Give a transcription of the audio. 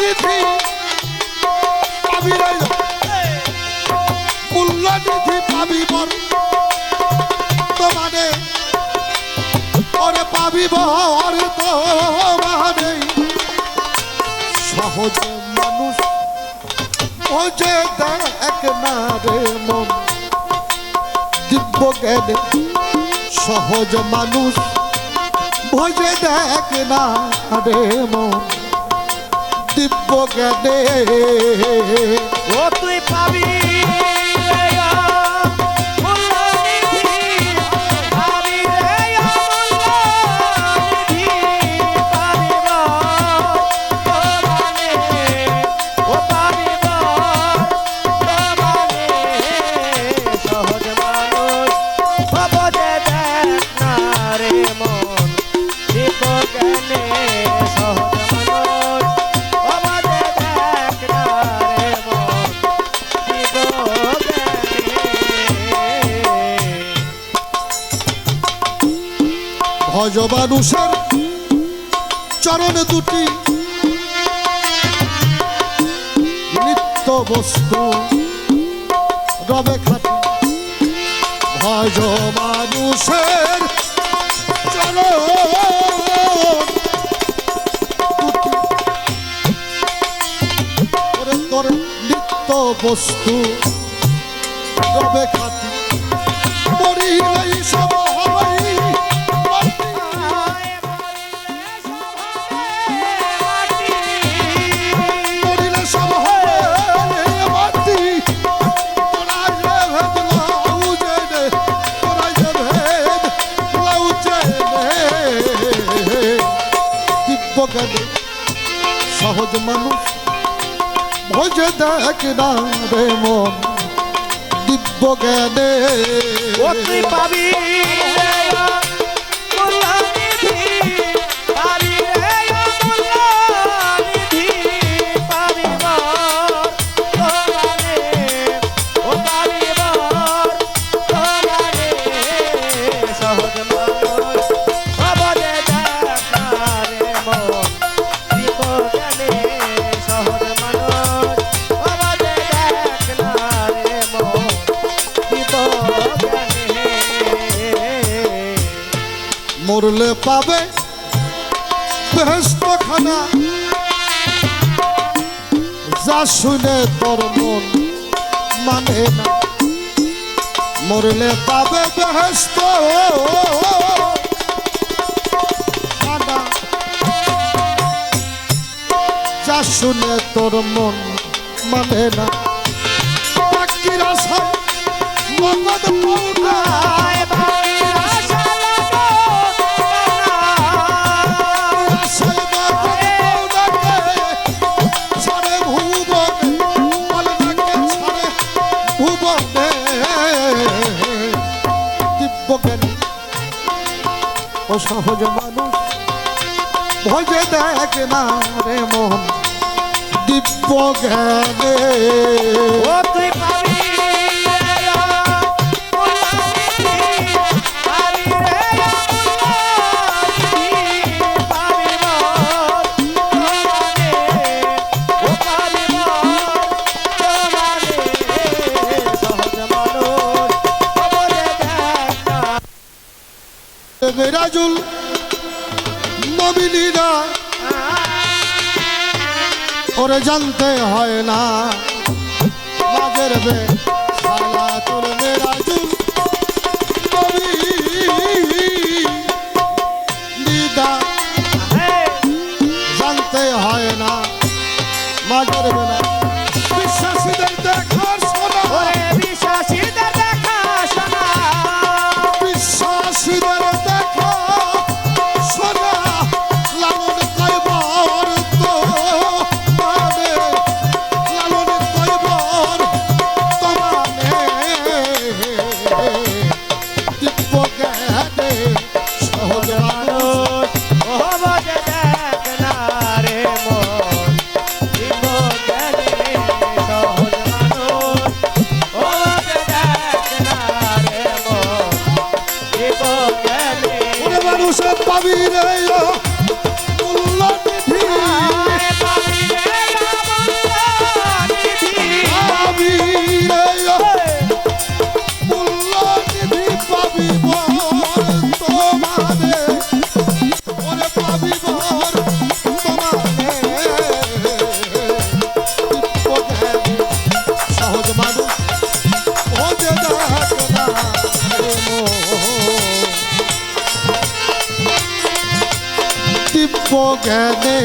নিধি পাবি রে মূল্য নিধি পাবি বর তোমানে ওরে পাবি সহজ মানুষ ওজে দেখ না রে ভোজে দেখ না রে মন। দিব্য জ্ঞানে ও তুই পাবি। মানুষের চরণ দুটি। নিত্য বস্তু, রবে খাটি। ভজ মানুষের চরণ নিত্য বস্তু, রবে খাটি। মরিলেই দিব্য সহজ মানুষ ভোজে দেখ না রে মন দিব্য জ্ঞানে। পাবি। মরলে পাবে বেহস্ত খানা যা শুনে তোর মন মানে না। মরলে পাবে বেহস্ত যা শুনে তোর মন মানে না। আশায় সহজ মানুষ ভজে দেখ না রে মন দিব্য জ্ঞানে। মেরাজুল নবিলীরা ওরে জানতে হয় না মাঝের সে পাবি রে জ্ঞানে